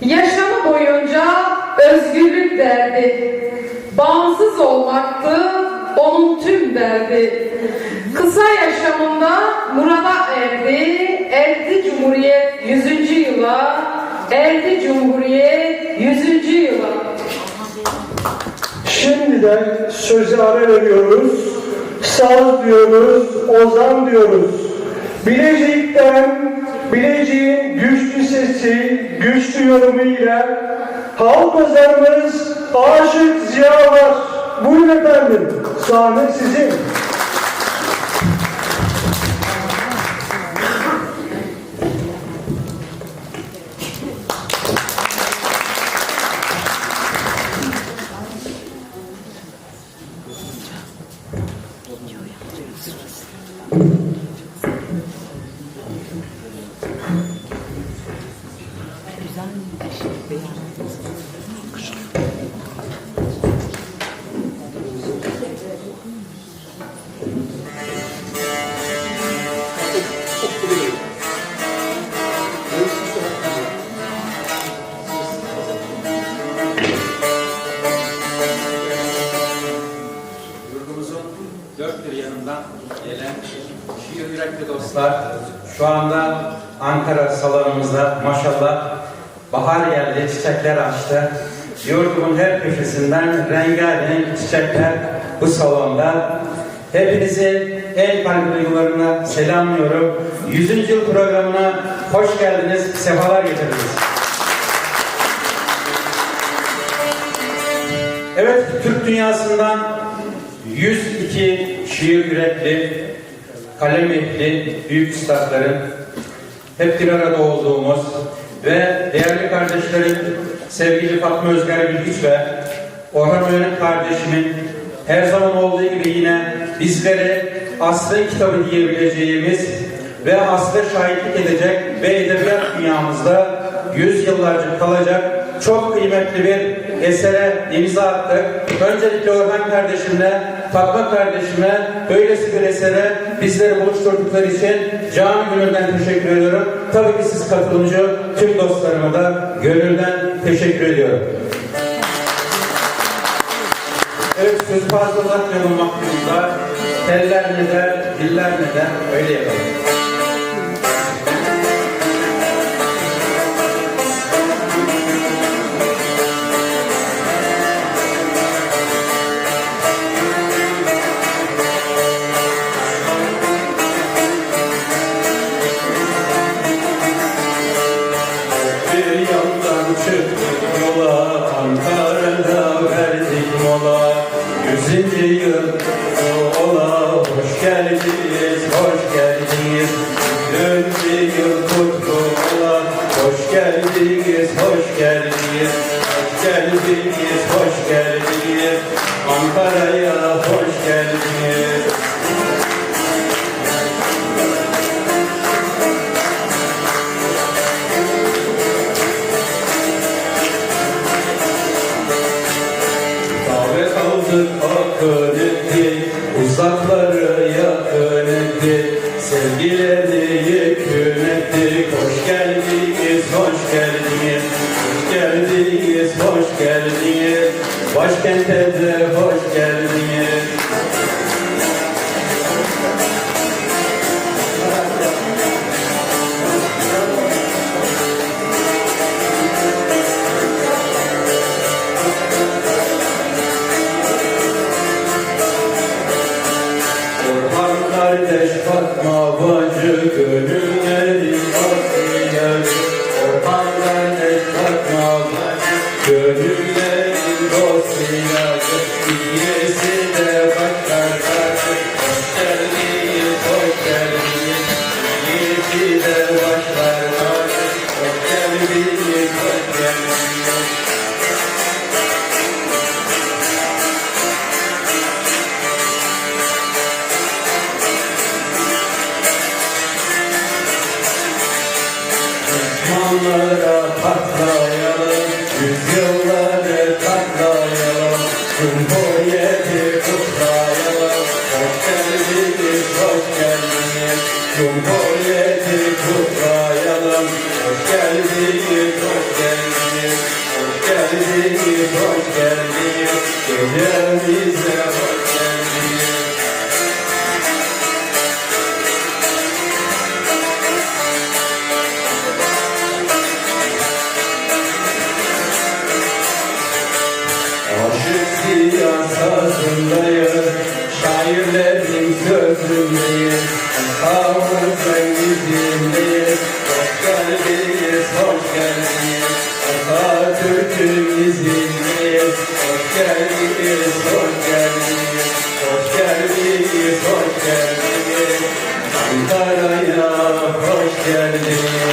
Yaşamı boyunca özgürlük derdi. Bağımsız olmaktı onun tüm derdi. Kısa yaşamında murada erdi. Erdi Cumhuriyet 100. yıla. Erdi Cumhuriyet 100. yıla. Şimdiden söze ara veriyoruz. Saz diyoruz, ozan diyoruz. Bilecik'ten Bilecik'in güçlü sesi, güçlü yorumuyla halk ozanımız Aşık Ziya var. Buyurun efendim, sahne sizin. Yurdumuzun dostlar şu anda Ankara salonumuzda maşallah bahar geldi, çiçekler açtı. Yurdumun her köşesinden rengarenk çiçekler bu salonda. Hepinizi en kalbi duygularına selamlıyorum. 100. yıl programına hoş geldiniz, sefalar getirdiniz. Evet, Türk dünyasından 102 şiir yürekli, kalem ehli büyük üstadların hep bir arada olduğumuz ve değerli kardeşlerim sevgili Fatma Özger Bilgiç ve Orhan Öğren kardeşimin her zaman olduğu gibi yine bizlere aslı kitabı diyebileceğimiz ve aslı şahitlik edecek ve edebiyat dünyamızda yüz yıllarca kalacak çok kıymetli bir esere imza attık. Öncelikle Orhan kardeşimle, Fatma kardeşime böylesi bir esere bizleri buluşturdukları için canı gönülden teşekkür ediyorum. Tabii ki siz katılımcı tüm dostlarıma da gönülden teşekkür ediyorum. Evet söz fazla uzatmayalım vaktimizde. Teller ne der, diller ne öyle yapalım. Ankara'da verdik mola Yüzüncü yıl ola Hoş geldiniz, hoş geldiniz. Yüzüncü yıl kutlu ola Hoş geldiniz, hoş geldiniz. Hoş geldiniz, hoş geldiniz. Ankara'ya hoş geldiniz Uzakları yakın Sevgileri ettik. Hoş geldiniz, hoş geldiniz. Hoş geldiniz, hoş geldiniz. Başkente de hoş geldiniz kardeş Fatma bacı gönülleri basıyor Orhan kardeş Fatma bacı gönülleri basıyor İkisi de başlar kardeş Hoş geldiniz, hoş geldiniz. İkisi de başlar kardeş Hoş geldiniz, hoş geldiniz geldi, hoş geldi, gecem bize hoş geldi. Şairlerin sözündeyiz, kavuştayız. geldiniz, hoş geldiniz, hoş geldiniz, hoş geldiniz. Ankara'ya hoş geldiniz.